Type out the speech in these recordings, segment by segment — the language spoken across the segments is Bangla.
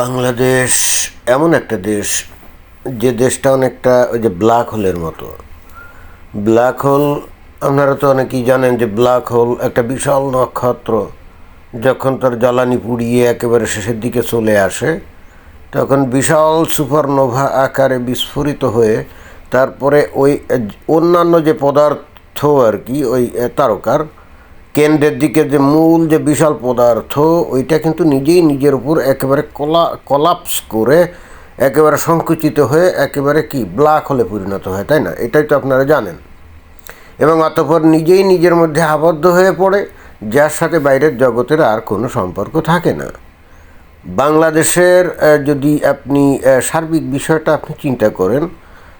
বাংলাদেশ এমন একটা দেশ যে দেশটা অনেকটা ওই যে ব্ল্যাক হোলের মতো। ব্ল্যাক হোল, আপনারা তো অনেকেই জানেন যে ব্ল্যাক হোল একটা বিশাল নক্ষত্র। যখন তার জ্বালানি পুড়িয়ে একেবারে শেষের দিকে চলে আসে, তখন বিশাল সুপারনোভা আকারে বিস্ফোরিত হয়ে তারপরে ওই অন্যান্য যে পদার্থ আর কি, ওই তারকার কেন্দ্রের দিকে যে মূল যে বিশাল পদার্থ, ওইটা কিন্তু নিজেই নিজের উপর একেবারে কলা কলাপস করে একেবারে সংকুচিত হয়ে একেবারে কি ব্ল্যাক হলে পরিণত হয়, তাই না? এটাই তো আপনারা জানেন। এবং অতঃপর নিজেই নিজের মধ্যে আবদ্ধ হয়ে পড়ে, যার সাথে বাইরের জগতের আর কোনো সম্পর্ক থাকে না। বাংলাদেশের যদি আপনি সার্বিক বিষয়টা আপনি চিন্তা করেন,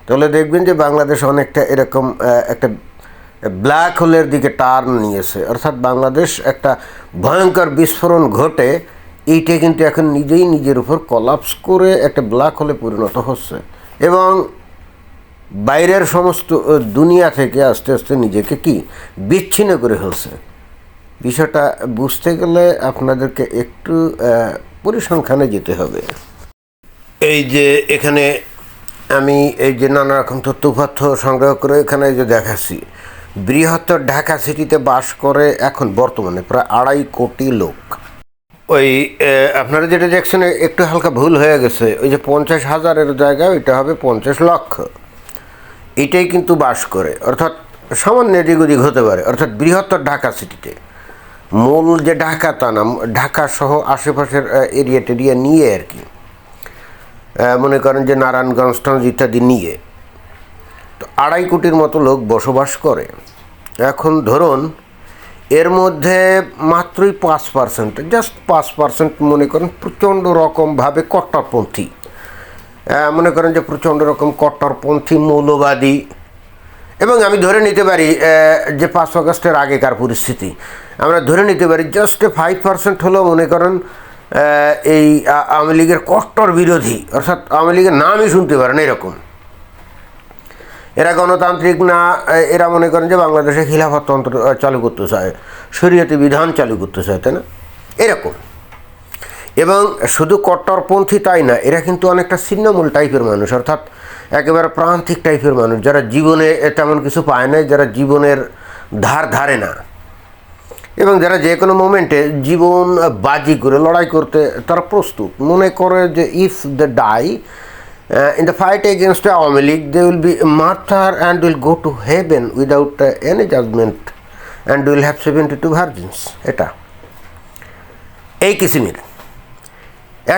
তাহলে দেখবেন যে বাংলাদেশ অনেকটা এরকম একটা ব্ল্যাক হোলের দিকে টার্ন নিয়েছে। অর্থাৎ বাংলাদেশ একটা ভয়ঙ্কর বিস্ফোরণ ঘটে, এইটা কিন্তু এখন নিজেই নিজের উপর কলাপস করে একটা ব্ল্যাক হোলে পরিণত হচ্ছে। এবং বাইরের সমস্ত দুনিয়া থেকে আস্তে আস্তে নিজেকে কি? বিচ্ছিন্ন করে ফেলছে। বিষয়টা বুঝতে গেলে আপনাদেরকে একটু পরিসংখ্যানে যেতে হবে। এই যে এখানে আমি এই যে নানা রকম তথ্যপাথ্য সংগ্রহ করে এখানে যে দেখাচ্ছি বৃহত্তর ঢাকা সিটিতে বাস করে এখন বর্তমানে প্রায় আড়াই কোটি লোক। ওই আপনারা যেটা দেখছেন, একটু হালকা ভুল হয়ে গেছে। ওই যে পঞ্চাশ হাজারের জায়গায় ওইটা হবে পঞ্চাশ লক্ষ। এটাই কিন্তু বাস করে। অর্থাৎ সামান্য এদিক ওদিক হতে পারে। অর্থাৎ বৃহত্তর ঢাকা সিটিতে। মূল যে ঢাকা, তা না, ঢাকা সহ আশেপাশের এরিয়া টেরিয়া নিয়ে আর কি। মনে করেন যে নারায়ণগঞ্জ টঞ্জ ইত্যাদি নিয়ে। আড়াই কোটির মতো লোক বসবাস করে। এখন ধরুন, এর মধ্যে মাত্রই পাঁচ পার্সেন্ট জাস্ট পাঁচ পার্সেন্ট মনে করেন প্রচণ্ড রকমভাবে কট্টরপন্থী। মনে করেন যে প্রচণ্ড রকম কট্টরপন্থী, মৌলবাদী। এবং আমি ধরে নিতে পারি যে পাঁচ আগস্টের আগেকার পরিস্থিতি। আমরা ধরে নিতে পারি জাস্ট ফাইভ পার্সেন্ট হলেও মনে করেন এই আওয়ামী লীগের কট্টর বিরোধী, অর্থাৎ আওয়ামী লীগের নামই শুনতে পারেন এরকম। এরা গণতান্ত্রিক না এরা মনে করেন যে বাংলাদেশে খিলাফতন্ত্র চালু করতে চায়, শরীয়তি বিধান চালু করতে চায়, তাই না? এরকম। এবং শুধু কট্টরপন্থী তাই না, এরা কিন্তু অনেকটা ছিন্নমূল টাইপের মানুষ, অর্থাৎ একেবারে প্রান্তিক টাইপের মানুষ, যারা জীবনে তেমন কিছু পায় না, যারা জীবনের ধার ধারে না। এবং যারা যে কোনো মোমেন্টে জীবন বাজি করে লড়াই করতে তারা প্রস্তুত। মনে করে যে if the die in the fight against Awami League they will be martyr and will go to heaven without any judgement and will have seventy two virgins এটা। এই কিসিমের।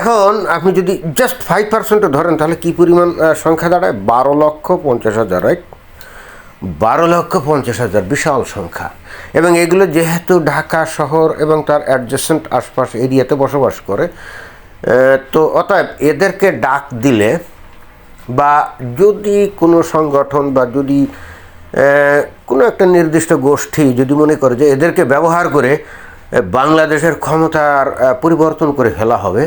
এখন আপনি যদি জাস্ট ফাইভ পার্সেন্টও ধরেন তাহলে কী পরিমাণ আহ, সংখ্যা দাঁড়ায়? বারো লক্ষ পঞ্চাশ হাজার রাইট বারো লক্ষ পঞ্চাশ হাজার বিশাল সংখ্যা। এবং এগুলো যেহেতু ঢাকা শহর এবং তার অ্যাডজাসেন্ট আশপাশ এরিয়াতে বসবাস করে আহ, তো অতএব এদেরকে ডাক দিলে বা যদি কোনো সংগঠন বা যদি কোনো একটা নির্দিষ্ট গোষ্ঠী যদি মনে করে যে এদেরকে ব্যবহার করে বাংলাদেশের ক্ষমতার পরিবর্তন করে ফেলা হবে,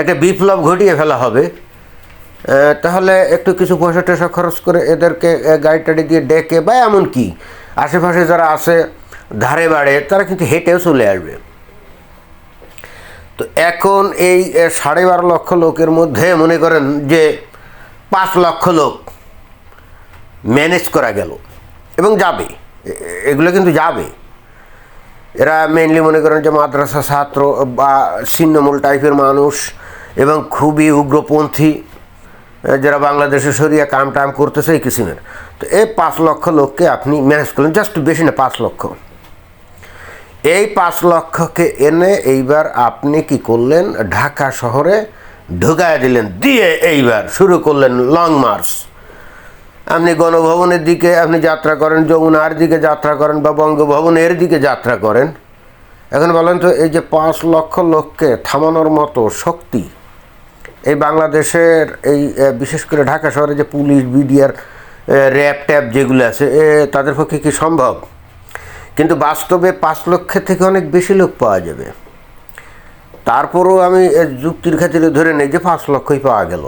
একটা বিপ্লব ঘটিয়ে ফেলা হবে তাহলে একটু কিছু পয়সা টয়সা খরচ করে এদেরকে গাড়ি টাড়ি দিয়ে ডেকে বা এমন কি, আশেপাশে যারা আছে, ধারে বাড়ে, তারা কিন্তু হেঁটেও চলে আসবে। তো এখন এই সাড়ে বারো লক্ষ লোকের মধ্যে মনে করেন যে পাঁচ লক্ষ লোক ম্যানেজ করা গেল। এবং যাবে। এগুলো কিন্তু যাবে। এরা মেনলি মনে করেন যে মাদ্রাসা ছাত্র বা ছিন্নমূল টাইপের মানুষ এবং খুবই উগ্রপন্থী যারা বাংলাদেশে সরিয়ে কাম টাম করতেছে, এই কিসিমের তো এই পাঁচ লক্ষ লোককে আপনি ম্যানেজ করলেন। জাস্ট বেশি না, পাঁচ লক্ষ। এই পাঁচ লক্ষকে এনে এইবার আপনি কি করলেন? ঢাকা শহরে ঢুকায় দিলেন দিয়ে এইবার শুরু করলেন লং মার্চ আপনি গণভবনের দিকে আপনি যাত্রা করেন যমুনার দিকে যাত্রা করেন বা বঙ্গভবনের দিকে যাত্রা করেন। এখন বলেন তো এই যে পাঁচ লক্ষ লোককে থামানোর মতো শক্তি এই বাংলাদেশের এই বিশেষ করে ঢাকা শহরে যে পুলিশ বিডিআর র্যাব ট্যাব যেগুলো আছে এ, তাদের পক্ষে কি সম্ভব? কিন্তু বাস্তবে পাঁচ লক্ষের থেকে অনেক বেশি লোক পাওয়া যাবে। তারপরও আমি এ, যুক্তির খাতিরে ধরে নেই যে পাঁচ লক্ষই পাওয়া গেল।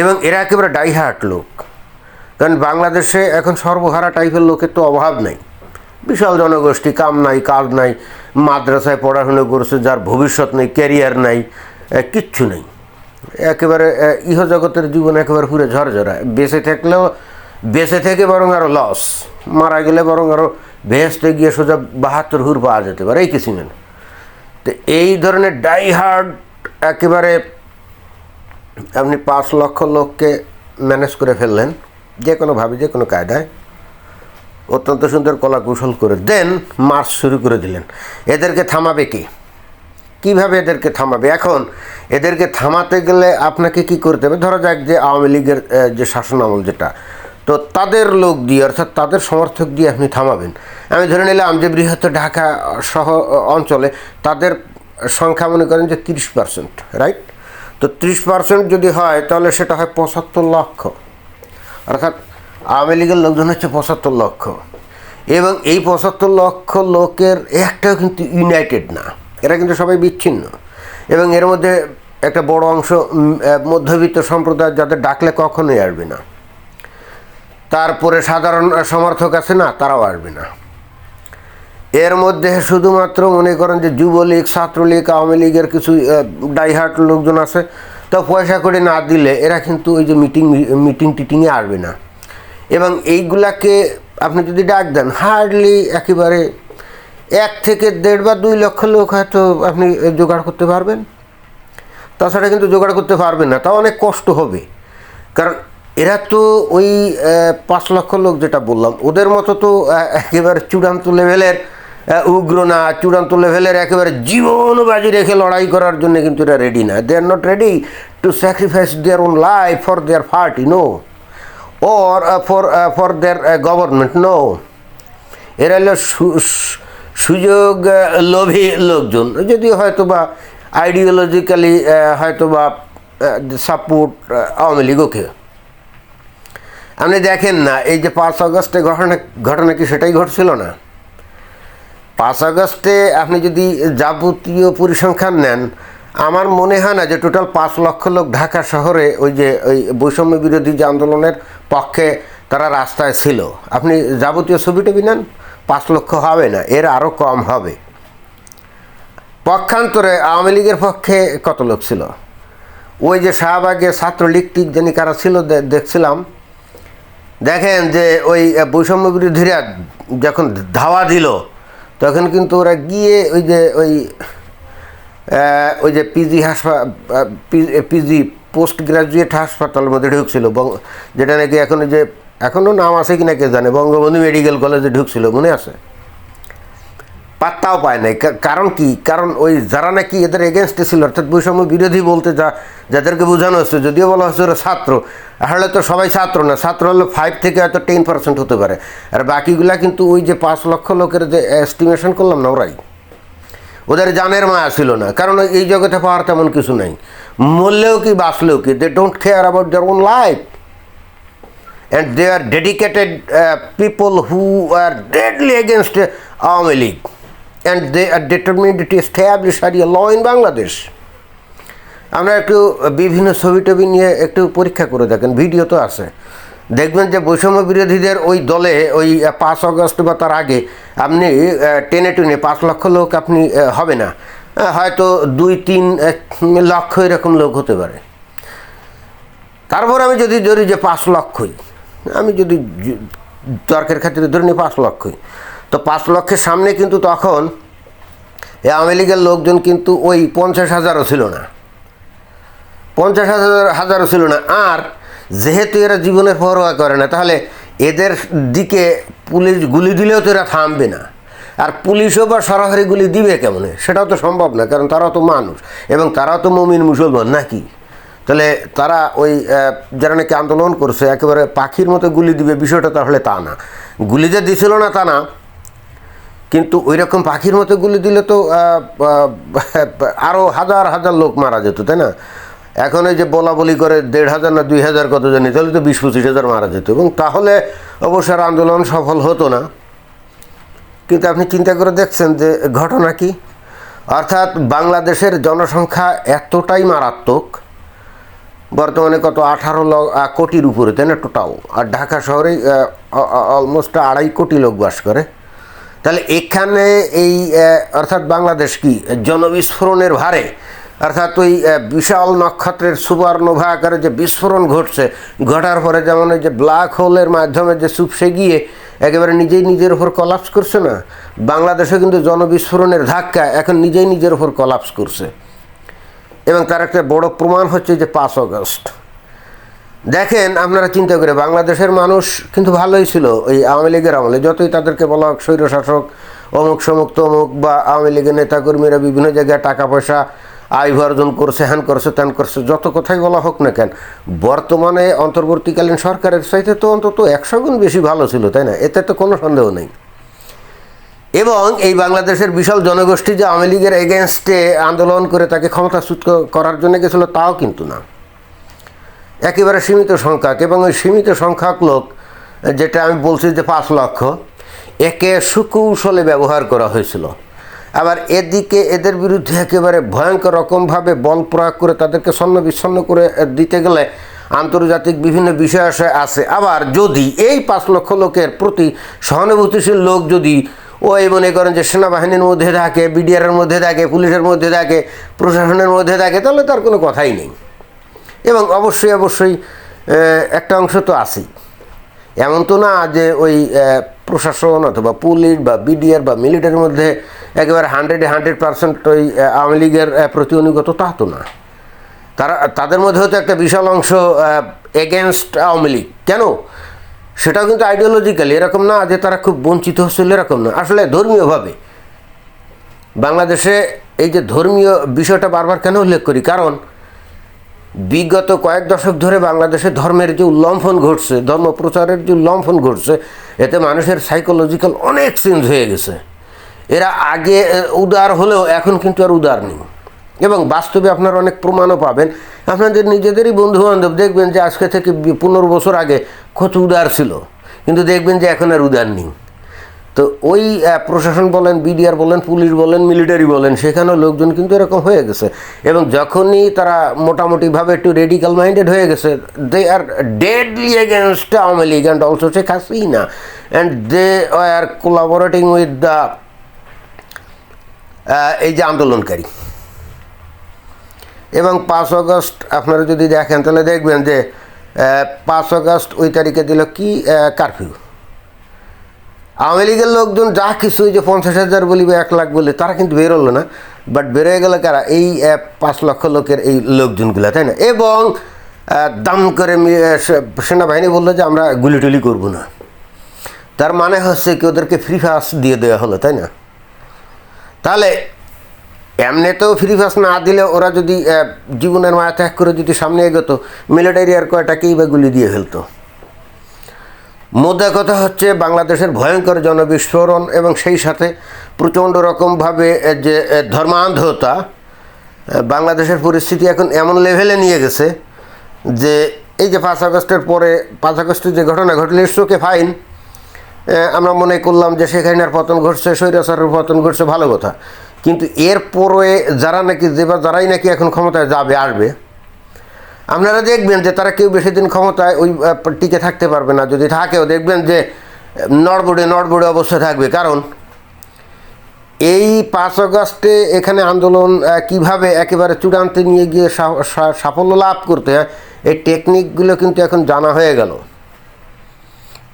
এবং এরা একেবারে ডাইহার্ট লোক। কারণ বাংলাদেশে এখন সর্বহারা টাইপের লোকের তো অভাব নেই। বিশাল জনগোষ্ঠী কাম নাই কাজ নাই মাদ্রাসায় পড়াশুনো করছে যার ভবিষ্যৎ নেই ক্যারিয়ার নাই কিচ্ছু নেই। একেবারে ইহজগতের জীবন একেবারে পুরো ঝরঝরা। বেঁচে থাকলেও বেঁচে থেকে বরং আরও লস মারা গেলে বরং আরও ভেস্তে গিয়ে সোজা বাহাত্তর হুর পাওয়া যেতে পারে এই কিসিমেন তো এই ধরনের ডাই হার্ড একেবারে আপনি পাঁচ লক্ষ লোককে ম্যানেজ করে ফেললেন, যে কোনোভাবে যে কোনো কায়দায়, অত্যন্ত সুন্দর কলা কৌশল করে, দেন মার্চ শুরু করে দিলেন। এদেরকে থামাবে কি? কীভাবে এদেরকে থামাবে? এখন এদেরকে থামাতে গেলে আপনাকে কি করতে হবে? ধরা যাক যে আওয়ামী লীগের যে শাসন আমল যেটা তো তাদের লোক দিয়ে, অর্থাৎ তাদের সমর্থক দিয়ে আপনি থামাবেন। আমি ধরে নিলাম যে বৃহত্তর ঢাকা সহ অঞ্চলে তাদের সংখ্যা মনে করেন যে তিরিশ পার্সেন্ট রাইট তো ত্রিশ পার্সেন্ট যদি হয়, তাহলে সেটা হয় পঁচাত্তর লক্ষ। অর্থাৎ আওয়ামী লীগের লোকজন হচ্ছে পঁচাত্তর লক্ষ। এবং এই পঁচাত্তর লক্ষ লোকের, একটাও কিন্তু ইউনাইটেড না। এরা কিন্তু সবাই বিচ্ছিন্ন। এবং এর মধ্যে একটা বড় অংশ মধ্যবিত্ত সম্প্রদায় যাদের ডাকলে কখনোই আসবে না। তারপরে সাধারণ সমর্থক আছে না, তারাও আসবে না। এর মধ্যে শুধুমাত্র মনে করেন যে যুবলীগ, ছাত্রলীগ, আওয়ামী লীগের কিছু ডাইহার্ট লোকজন আছে, তো পয়সা করে না দিলে এরা কিন্তু ওই যে মিটিং মিটিং টিটিংয়ে আসবে না। এবং এইগুলাকে আপনি যদি ডাক দেন, হার্ডলি একেবারে এক থেকে দেড় বা দুই লক্ষ লোক হয়তো আপনি জোগাড় করতে পারবেন। তাছাড়া কিন্তু জোগাড় করতে পারবেন না তা অনেক কষ্ট হবে। কারণ এরা তো ওই পাঁচ লক্ষ লোক যেটা বললাম ওদের মতো তো একেবারে চূড়ান্ত লেভেলের উগ্র না চূড়ান্ত লেভেলের একেবারে জীবন বাজি রেখে লড়াই করার জন্য কিন্তু এরা রেডি না। They are not ready to sacrifice their own life for their party no or for for uh, government no. এরা হলো সুযোগ লোভী লোকজন। যদি হয়তো বা আইডিওলজিক্যালি হয়তো বা সাপোর্ট আওয়ামী লীগকে আপনি দেখেন না, এই যে পাঁচ আগস্টে ঘটনা ঘটনা কি সেটাই ঘটছিল না? পাঁচ আগস্টে আপনি যদি যাবতীয় পরিসংখ্যান নেন, আমার মনে হয় না যে টোটাল পাঁচ লক্ষ লোক ঢাকা শহরে ওই যে, ওই বৈষম্য বিরোধী যে আন্দোলনের পক্ষে তারা রাস্তায় ছিল। আপনি যাবতীয় ছবি টবি নেন, পাঁচ লক্ষ হবে না, এর আরও কম হবে। পক্ষান্তরে আওয়ামী লীগের পক্ষে কত লোক ছিল? ওই যে শাহবাগে ছাত্রলীগ টিক জানি কারা ছিল দেখছিলাম। দেখেন যে ওই বৈষম্য বিরোধীরা যখন ধাওয়া দিল, তখন কিন্তু ওরা গিয়ে ওই যে ওই ওই যে পিজি হাসপাতাল পিজি পোস্ট গ্রাজুয়েট হাসপাতাল মধ্যে ঢুকছিল যেটা নাকি এখন যে এখনও নাম আছে কিনা কে জানে, বঙ্গবন্ধু মেডিকেল কলেজে ঢুকছিল, মনে আছে? পাত্তাও পায় নাই। কারণ কি? কারণ ওই যারা নাকি এদের এগেনস্টে ছিল অর্থাৎ বৈষম্য বিরোধী বলতে যা যাদেরকে বোঝানো হচ্ছে যদিও বলা হচ্ছে ওরা ছাত্র আসলে তো সবাই ছাত্র না। ছাত্র হলে ফাইভ থেকে হয়তো টেন পার্সেন্ট হতে পারে। আর বাকিগুলা কিন্তু ওই যে পাঁচ লক্ষ লোকের যে এস্টিমেশন করলাম না ওরাই। ওদের জানের মায়া ছিল না। কারণ এই জগতে পাওয়ার তেমন কিছু নাই। মরলেও কি বাঁচলেও কি? They don't care about their own life and dedicated uh, people who are deadly against uh, Awami League and they are determined to establish Sharia law in Bangladesh. আমরা একটু বিভিন্ন ছবি টবি নিয়ে একটু পরীক্ষা করে দেখেন ভিডিও তো আছে। দেখবেন যে বৈষম্য বিরোধীদের ওই দলে ওই পাঁচ অগস্ট বা তার আগে আপনি টেনে টুনে পাঁচ লক্ষ লোক আপনি হবে না। হয়তো দুই, তিন লক্ষ এরকম লোক হতে পারে। তারপর আমি যদি ধরি যে পাঁচ লক্ষই, আমি যদি তর্কের ক্ষেত্রে ধরে নিই পাঁচ লক্ষই। তো পাঁচ লক্ষের সামনে কিন্তু তখন আওয়ামী লীগের লোকজন কিন্তু ওই পঞ্চাশ হাজারও ছিল না। পঞ্চাশ হাজার, হাজারও ছিল না। আর যেহেতু এরা জীবনের পরোয়া করে না, তাহলে এদের দিকে পুলিশ গুলি দিলেও তো এরা থামবে না। আর পুলিশও বা সরাসরি গুলি দিবে কেমন? সেটাও তো সম্ভব না, কারণ তারাও তো মানুষ এবং তারাও তো মমিন মুসলমান নাকি? তাহলে তারা ওই যারা নাকি আন্দোলন করছে, একেবারে পাখির মতো গুলি দিবে, বিষয়টা তাহলে তা না। গুলি যে দিছিল না তা না কিন্তু ওই রকম পাখির মতো গুলি দিলে তো আরও হাজার হাজার লোক মারা যেত, তাই না? এখন এই যে বলা বলি করে দেড় হাজার না দুই হাজার কত জানি তাহলে তো বিশ পঁচিশ হাজার মারা যেত। এবং তাহলে অবশ্য আন্দোলন সফল হতো না। কিন্তু আপনি চিন্তা করে দেখছেন যে ঘটনা কি? অর্থাৎ বাংলাদেশের জনসংখ্যা এতটাই মারাত্মক, বর্তমানে কত আঠারো কোটির উপরে, তাই না টোটাল আর ঢাকা শহরে অলমোস্ট আড়াই কোটি লোক বাস করে। তাহলে এখানে এই অর্থাৎ বাংলাদেশ কি? জনবিস্ফোরণের ভারে, অর্থাৎ ওই বিশাল নক্ষত্রের সুপারনোভা আকারে যে বিস্ফোরণ ঘটছে, ঘটার পরে যেমন ওই যে ব্ল্যাক হোলের মাধ্যমে যে চুপসে গিয়ে একেবারে নিজেই নিজের ওপর কলাপস করছে না বাংলাদেশে কিন্তু জনবিস্ফোরণের ধাক্কা এখন নিজেই নিজের ওপর কলাপস করছে। এবং তার একটা বড় প্রমাণ হচ্ছে যে পাঁচ অগস্ট দেখেন, আপনারা চিন্তা করে, বাংলাদেশের মানুষ কিন্তু ভালোই ছিল ওই আওয়ামী লীগের আমলে। যতই তাদেরকে বলা হোক, স্বৈরশাসক, অমুক সমুক তমুক, বা আওয়ামী লীগের নেতাকর্মীরা বিভিন্ন জায়গায় টাকা পয়সা, আয় উপার্জন করছে, হ্যান করছে, ত্যান করছে, যত কথাই বলা হোক না কেন, বর্তমানে অন্তর্বর্তীকালীন সরকারের চাইতে তো অন্তত একশো গুণ বেশি ভালো ছিল, তাই না? এতে তো কোনো সন্দেহ নেই। এবং এই বাংলাদেশের বিশাল জনগোষ্ঠী যে আওয়ামী লীগের এগেনস্টে আন্দোলন করে তাকে ক্ষমতাচ্যুত করার জন্য গেছিল, তাও কিন্তু না। একেবারে সীমিত সংখ্যক এবং ওই সীমিত সংখ্যক লোক, যেটা আমি বলছি যে পাঁচ লক্ষ, একে সুকৌশলে ব্যবহার করা হয়েছিল। আবার এদিকে এদের বিরুদ্ধে একেবারে ভয়ঙ্কর রকমভাবে বল প্রয়োগ করে তাদেরকে ছন্ন বিচ্ছন্ন করে দিতে গেলে আন্তর্জাতিক বিভিন্ন বিষয় আছে। আবার যদি এই পাঁচ লক্ষ লোকের প্রতি সহানুভূতিশীল লোক যদি ওই মনে করেন যে সেনাবাহিনীর মধ্যে থাকে, বিডিআরের মধ্যে থাকে, পুলিশের মধ্যে থাকে, প্রশাসনের মধ্যে থাকে, তাহলে তার কোনো কথাই নেই। এবং অবশ্যই অবশ্যই একটা অংশ তো আছেই। এমন তো না যে ওই প্রশাসন অথবা পুলিশ বা বিডিআর বা মিলিটারির মধ্যে একেবারে হান্ড্রেডে হান্ড্রেড পার্সেন্ট ওই আওয়ামী লীগের প্রতি অনুগত তা তো না। তারা, তাদের মধ্যে হয়তো একটা বিশাল অংশ এগেনস্ট আওয়ামী লীগ। কেন? সেটাও কিন্তু আইডিওলজিক্যালি এরকম না যে তারা খুব বঞ্চিত হচ্ছিল এরকম না। আসলে ধর্মীয়ভাবে বাংলাদেশে এই যে ধর্মীয় বিষয়টা বারবার কেন উল্লেখ করি? কারণ বিগত কয়েক দশক ধরে বাংলাদেশে ধর্মের যে উল্লম্ফন ঘটছে ধর্ম প্রচারের যে উল্লম্ফন ঘটছে, এতে মানুষের সাইকোলজিক্যাল অনেক চেঞ্জ হয়ে গেছে। এরা আগে উদার হলেও এখন কিন্তু আর উদার নেই। এবং বাস্তবে আপনারা অনেক প্রমাণও পাবেন। আপনাদের নিজেদেরই বন্ধু বান্ধব দেখবেন যে আজকে থেকে পনেরো বছর আগে কত উদার ছিল। কিন্তু দেখবেন যে এখন আর উদার নেই। তো ওই প্রশাসন বলেন বিডিআর বলেন, পুলিশ বলেন মিলিটারি বলেন, সেখানেও লোকজন কিন্তু এরকম হয়ে গেছে। এবং যখনই তারা মোটামুটিভাবে একটু রেডিক্যাল মাইন্ডেড হয়ে গেছে they are deadly against Awami League and also Sheikh Hasina and they are collaborating with the এই যে আন্দোলনকারী। এবং পাঁচ আগস্ট, আপনারা যদি দেখেন, তাহলে দেখবেন যে পাঁচ অগস্ট ওই তারিখে দিল কি কারফিউ আওয়ামী লীগের লোকজন যা কিছু যে পঞ্চাশ হাজার বলি বা এক লাখ বলি, তারা কিন্তু বেরোলো না। বাট বেরোয় গেল কারা? এই পাঁচ লক্ষ লোকের এই লোকজনগুলো, তাই না? এবং দাম করে সেনাবাহিনী বলল যে আমরা গুলি টুলি করব না। তার মানে হচ্ছে কি ওদেরকে ফ্রি ফাস দিয়ে দেওয়া হলো, তাই না? তাহলে এমনিতেও ফ্রি ফাস না দিলে ওরা যদি জীবনের মায়া ত্যাগ করে যদি সামনে এগোতো মিলিটারি আর কয়টাকেই বা গুলি দিয়ে ফেলতো? মোদ্দা কথা হচ্ছে, বাংলাদেশের ভয়ঙ্কর জনবিস্ফোরণ এবং সেই সাথে প্রচণ্ড রকমভাবে যে ধর্মান্ধতা বাংলাদেশের পরিস্থিতি এখন এমন লেভেলে নিয়ে গেছে যে এই যে পাঁচ আগস্টের পরে, পাঁচ আগস্টের যে ঘটনা ঘটলে ইটসোকে ফাইন। আমরা মনে করলাম যে হাসিনার পতন ঘটছে, স্বৈরাচারের পতন ঘটছে, ভালো কথা। কিন্তু এরপরে যারা নাকি, যে বা যারাই নাকি এখন ক্ষমতায় যাবে, আসবে আপনারা দেখবেন যে তারা কেউ বেশি দিন ক্ষমতায় ওই টিকে থাকতে পারবে না। যদি থাকেও দেখবেন যে নড়বড়ে নড়বড়ে অবস্থায় থাকবে। কারণ এই পাঁচ আগস্টে এখানে আন্দোলন কীভাবে একেবারে চূড়ান্তে নিয়ে গিয়ে সাফল্য লাভ করতে হয়, এই টেকনিকগুলো কিন্তু এখন জানা হয়ে গেল।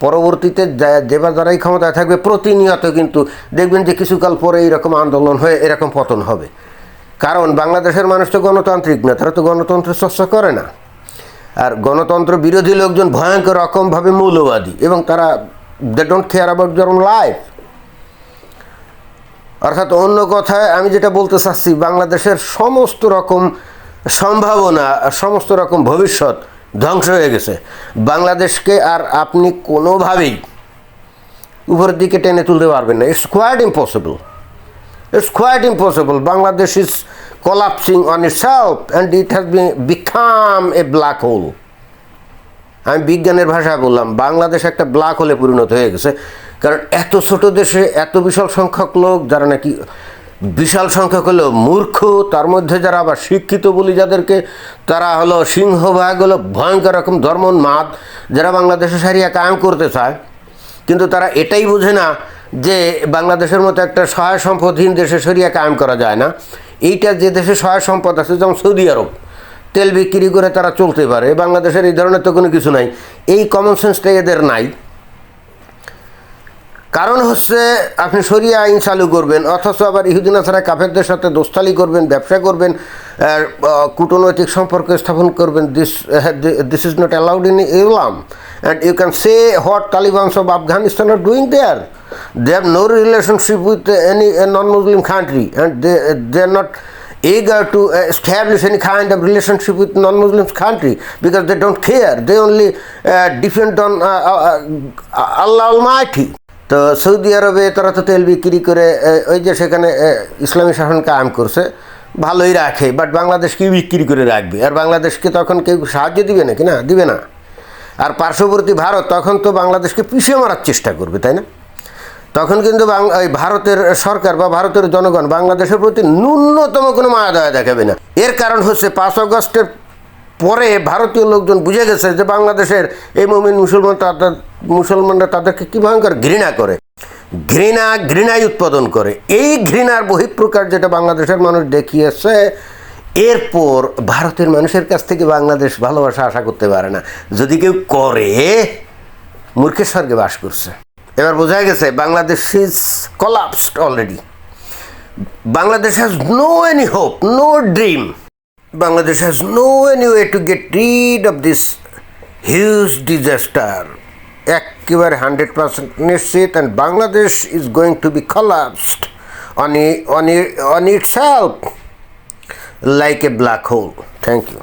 পরবর্তীতে যা- যে বা যারাই ক্ষমতায় থাকবে, প্রতিনিয়ত কিন্তু দেখবেন যে কিছুকাল পরে এইরকম আন্দোলন হয়ে, এরকম পতন হবে। কারণ বাংলাদেশের মানুষ তো গণতান্ত্রিক না, তারা তো গণতন্ত্র চর্চা করে না। আর গণতন্ত্র বিরোধী লোকজন ভয়ঙ্কর রকমভাবে মৌলবাদী এবং তারা they don't care about their life অর্থাৎ অন্য কথায় আমি যেটা বলতে চাচ্ছি, বাংলাদেশের সমস্ত রকম সম্ভাবনা, সমস্ত রকম ভবিষ্যৎ ধ্বংস হয়ে গেছে। বাংলাদেশকে আর আপনি কোনোভাবেই উপরের দিকে টেনে তুলতে পারবেন না। It's quite impossible It's quite impossible. Bangladesh is collapsing on itself, and it has been, become a black hole. আমি বিজ্ঞানের ভাষায় বললাম, বাংলাদেশ একটা ব্ল্যাক হোলে পরিণত হয়ে গেছে কারণ এত ছোট দেশে এত বিশাল সংখ্যক লোক, যারা নাকি বিশাল সংখ্যক হলো মূর্খ, তার মধ্যে যারা আবার শিক্ষিত বলি যাদেরকে, তারা হলো সিংহভাগ, হলো ভয়ঙ্কর রকম ধর্মোন্মাদ, যারা বাংলাদেশে সারিয়া কায়েম করতে চায় কিন্তু তারা এটাই বোঝে না যে বাংলাদেশের মতো একটা সহায় সম্পদহীন দেশে সরিয়ে কায়েম করা যায় না, এইটা যে দেশে সহায় সম্পদ আছে, যেমন সৌদি আরব, তেল বিক্রি করে তারা চলতে পারে, বাংলাদেশের এই ধরনের তো কোনো কিছু নাই। এই কমন সেন্সটা এদের নাই। কারণ হচ্ছে আপনি সরিয়া আইন চালু করবেন অথচ আবার ইহুদিনা ছাড়া কাফেরদের সাথে দোস্তালি করবেন ব্যবসা করবেন কূটনৈতিক সম্পর্ক স্থাপন করবেন this this is not allowed in Islam and you can say what Talibans of Afghanistan are doing there they have no relationship with any non Muslim country and they they are not eager to uh, establish any kind of relationship with non-Muslim country because they don't care. They only uh, depend on uh, uh, Allah Almighty. তো সৌদি আরবে তারা তো তেল বিক্রি করে ওই যে সেখানে ইসলামী শাসন কায়েম করছে, ভালোই রাখে বাট বাংলাদেশকে বিক্রি করে রাখবে? আর বাংলাদেশকে তখন কেউ সাহায্য দিবে নাকি? না, দিবে না। আর পার্শ্ববর্তী ভারত তখন তো বাংলাদেশকে পিছিয়ে মারার চেষ্টা করবে, তাই না? তখন কিন্তু এই ভারতের সরকার বা ভারতের জনগণ বাংলাদেশের প্রতি ন্যূনতম কোনো মায়া দেখাবে না। এর কারণ হচ্ছে পাঁচ আগস্টের পরে ভারতীয় লোকজন বুঝে গেছে যে বাংলাদেশের এই মমিন মুসলমান তাদের, মুসলমানরা তাদেরকে কী ভয়ঙ্কর ঘৃণা করে। ঘৃণা, ঘৃণাই উৎপাদন করে। এই ঘৃণার বহিঃপ্রকার যেটা বাংলাদেশের মানুষ দেখিয়েছে, এরপর ভারতের মানুষের কাছ থেকে বাংলাদেশ ভালোবাসা আশা করতে পারে না। যদি কেউ করে, মূর্খের স্বর্গে বাস করছে। এবার বোঝা গেছে, Bangladesh is collapsed already Bangladesh has no any hope no dream Bangladesh has no any way to get rid of this huge disaster একেবারে হান্ড্রেড পার্সেন্ট নিশ্চিত and Bangladesh is going to be collapsed on on on itself like a black hole thank you